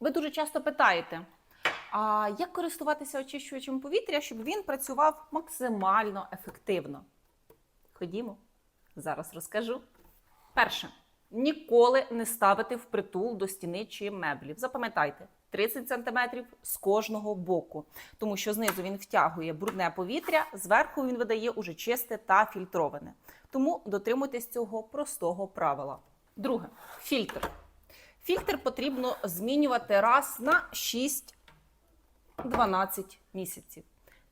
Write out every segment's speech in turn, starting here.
Ви дуже часто питаєте, а як користуватися очищувачем повітря, щоб він працював максимально ефективно? Ходімо, зараз розкажу. Перше, ніколи не ставити впритул до стіни чи меблів. Запам'ятайте, 30 см з кожного боку, тому що знизу він втягує брудне повітря, зверху він видає уже чисте та фільтроване. Тому дотримуйтесь цього простого правила. Друге, фільтр. Фільтр потрібно змінювати раз на 6-12 місяців.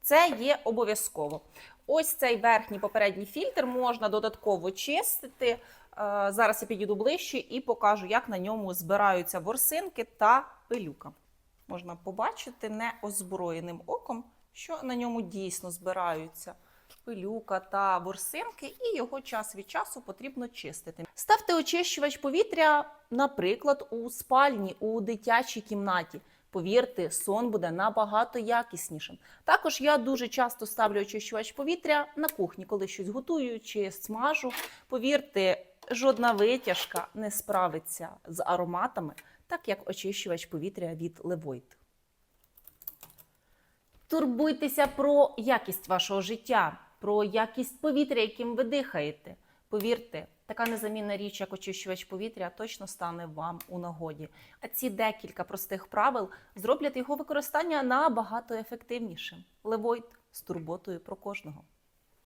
Це є обов'язково. Ось цей верхній попередній фільтр можна додатково чистити. Е, Зараз я підійду ближче і покажу, як на ньому збираються ворсинки та пилюка. Можна побачити неозброєним оком, що на ньому дійсно збираються пилюка та ворсинки, і його час від часу потрібно чистити. Ставте очищувач повітря, наприклад, у спальні, у дитячій кімнаті. Повірте, сон буде набагато якіснішим. Також я дуже часто ставлю очищувач повітря на кухні, коли щось готую чи смажу. Повірте, жодна витяжка не справиться з ароматами, так як очищувач повітря від Левойт. Турбуйтеся про якість вашого життя, про якість повітря, яким ви дихаєте. Повірте, така незамінна річ, як очищувач повітря, точно стане вам у нагоді. А ці декілька простих правил зроблять його використання набагато ефективнішим. Левойт з турботою про кожного.